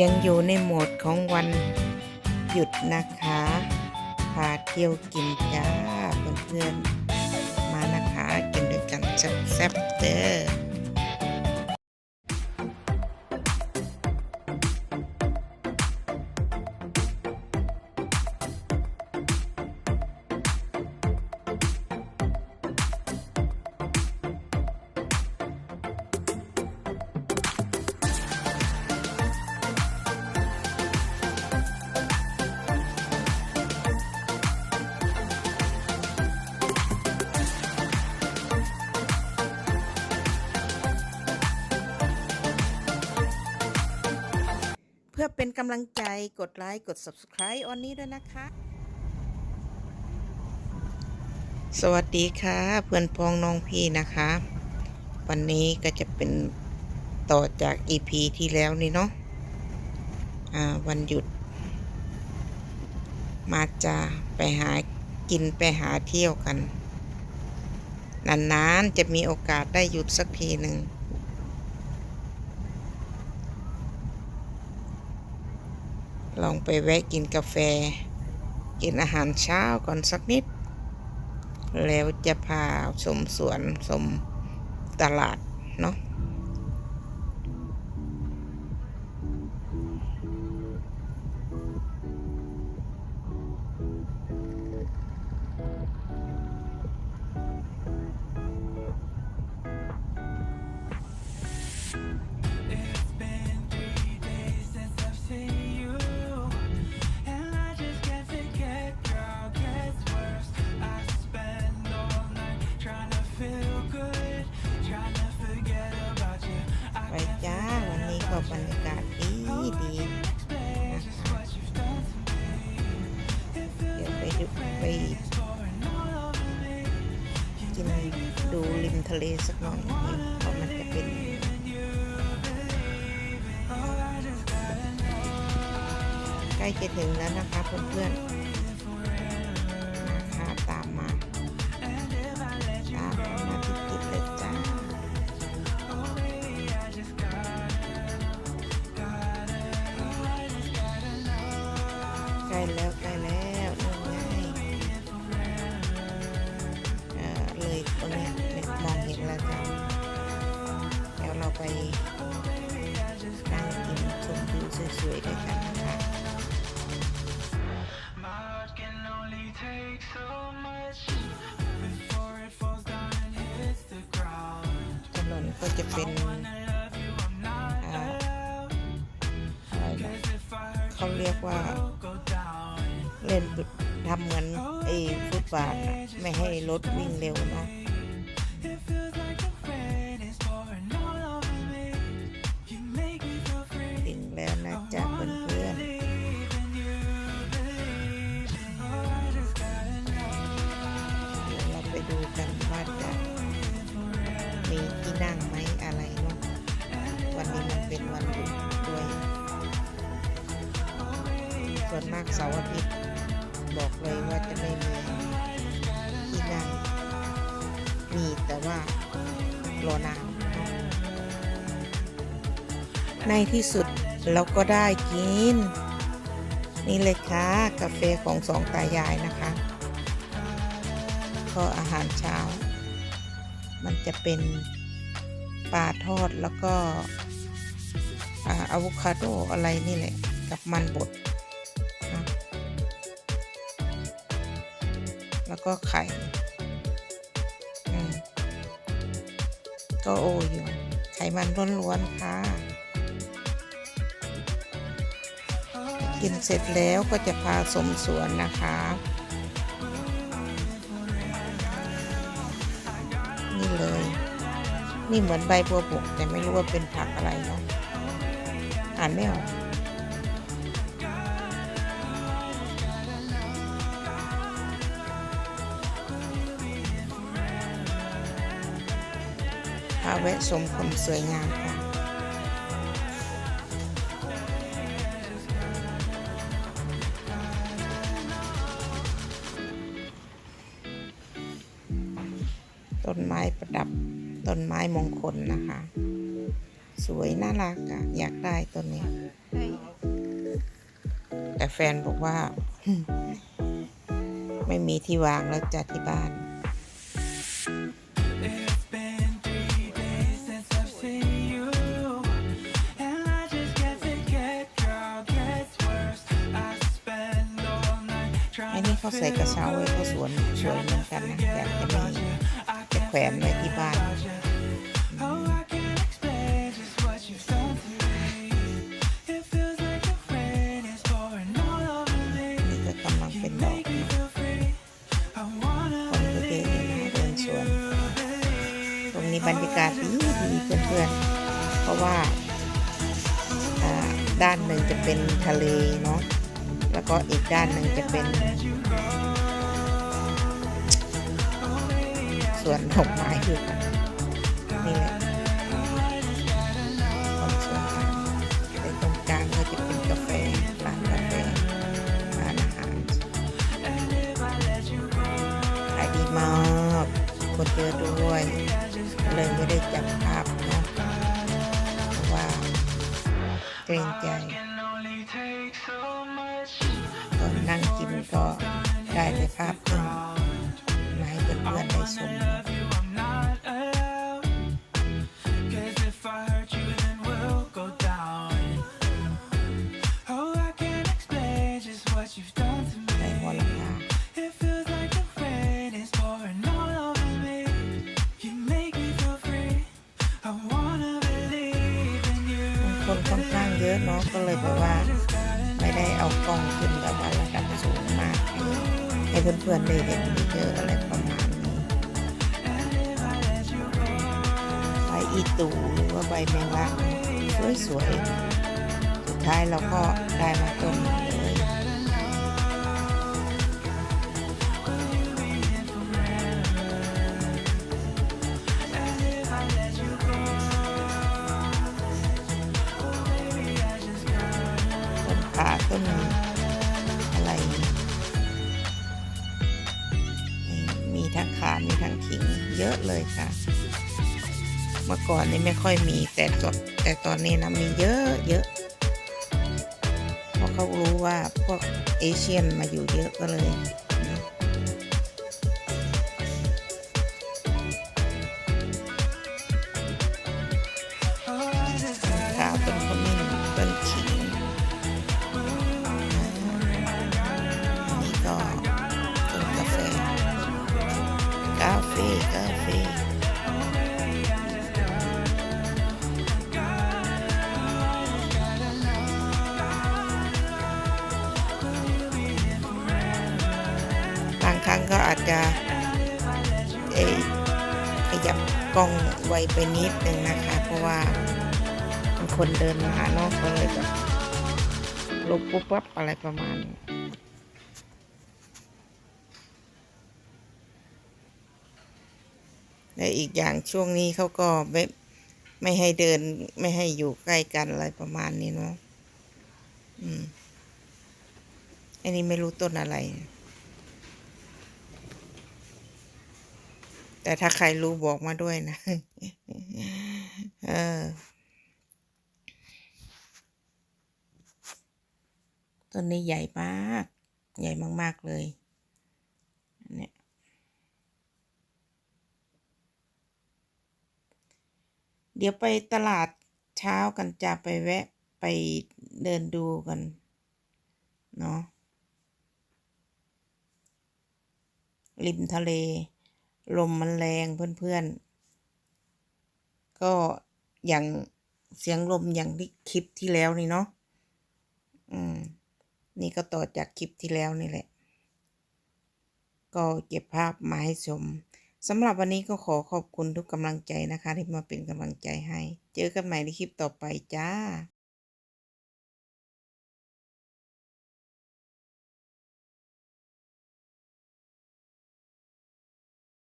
ยังอยู่ในโหมดของวันหยุดนะคะพาเที่ยวกินจ้าเพื่อนๆมานะคะกินด้วยกันแซ่บๆเด้อ เป็นกำลังใจกดไลค์กด subscribe ออนนี้ด้วยนะคะ สวัสดีค่ะ เพื่อนพ้องน้องพี่นะคะ วันนี้ก็จะเป็นต่อจาก EP ที่แล้วนี่เนาะอ่าวันหยุด มาจะไปหากินไปหาเที่ยวกัน นานๆ จะมีโอกาสได้หยุดสักทีหนึ่ง ลองไปแวะกินกาแฟ กินอาหารเช้าก่อนสักนิด แล้วจะพาชมสวนชมตลาดเนาะ ไป pouring all over me. กินดูริมทะเลสักหน่อยนี่เพราะมันจะเป็นใกล้จะถึงแล้วนะคะเพื่อนๆนะคะตามมาตามมาติดๆเลยจ้าใกล้แล้วใกล้แล้ว นั่งกินชมวิสวยๆด้วยกันค่ะถนนก็จะเป็นเขาเรียกว่าเล่นทำเหมือนไอ้ฟุตบาทไม่ให้รถวิ่งเร็วเนาะ ดูกันว่าจะมีที่นั่งไหมอะไรเนาะวันนี้มันเป็นวันหยุดด้วย ส่วนมากเสาร์อาทิตย์บอกเลยว่าจะไม่มีที่นั่งมีแต่ว่ารอนานในที่สุดเราก็ได้กิน นี่เลยค่ะ กาแฟของสองตายายนะคะ ก็อาหารเช้า มันจะเป็นปลาทอดแล้วก็อ่าอะโวคาโดอะไรนี่แหละ กับมันบดนะแล้วก็ไข่ก็โออยู่ ไขมันล้วนๆค่ะ กินเสร็จแล้วก็จะพาสมสวนนะคะ นี่เหมือนใบบัวบกแต่ไม่รู้ว่าเป็นผักอะไรเนาะอ่านไม่ออกพาแวะชมความสวยงามค่ะต้นไม้ประดับ ต้นไม้มงคลนะคะ สวยน่ารักอะอยากได้ต้นนี้ แต่แฟนบอกว่า ไม่มีที่วางแล้วจัดที่บ้านไอ้ trying นี่เขาใส่กระเช้าไว้เขาสวนสวยเหมือนกันนะแต่จะมีจะ แขวนไว้ที่บ้านนี่ก็กำลังเป็นดอก Make me นะ feel free. I wanna คนก็เดินเดินสวน ตรงนี้บรรยากาศดีดีเพื่อนๆ เพราะว่าด้านหนึ่งจะเป็นทะเลเนาะ แล้วก็อีกด้านหนึ่งจะเป็น สวนดอกไม้อยู่ค่ะนี่แหละของสวนค่ะในตรงกลางก็จะเป็นกาแฟร้านกาแฟร้านอาหารขายดีมากคนเยอะด้วย เลยไม่ได้จับภาพนะเพราะว่าเกรงใจตอนนั่งกินก็ได้แต่ภาพขึ้นมาให้ เพื่อนได้ชมคนค่อนข้างเยอะเนาะก็เลยบอกว่า ไม่ได้เอากล้องขึ้นแบบว่าระกันสูงมากให้เพื่อนๆได้เห็นเจออะไรประมาณีตูหรือว่าใบแมงลักสวยๆสุดท้ายเราก็ได้มาต้นเลยต้นขาต้นอะไร มีทั้งขา มีทั้งขิง เยอะเลยค่ะ เมื่อก่อนนี่ไม่ค่อยมีแต่ตอนแต่ตอนนี้นะมีเยอะเยอะเพราะเขารู้ว่าพวกเอเชียนมาอยู่เยอะก็เลยนะขาวต้นขมิ้นต้นขิงนนี้ก็ต้นกาแฟกาแฟกาแฟบ เอ่ยขยับกล้องไวไปนิดนึงนะคะ เพราะว่าคนเดินมาเนอกก็เลยแบบลบปุ๊บปั๊บอะไรประมาณนี้และอีกอย่างช่วงนี้เขาก็ไม่ไม่ให้เดินไม่ให้อยู่ใกล้กันอะไรประมาณนี้เนาะ อืม อันนี้ไม่รู้ต้นอะไร แต่ถ้าใครรู้บอกมาด้วยนะ เออ ต้นนี้ใหญ่มาก ใหญ่มาก ๆ เลย เนี่ย เดี๋ยวไปตลาดเช้ากันจะไปแวะไปเดินดูกัน เนาะริมทะเล ลมมันแรงเพื่อนๆ ก็อย่างเสียงลมอย่างที่คลิปที่แล้วนี่เนาะ อืม นี่ก็ต่อจากคลิปที่แล้วนี่แหละ ก็เก็บภาพมาให้ชมสำหรับวันนี้ก็ขอขอบคุณทุกกำลังใจนะคะ ที่มาเป็นกำลังใจให้ เจอกันใหม่ในคลิปต่อไปจ้า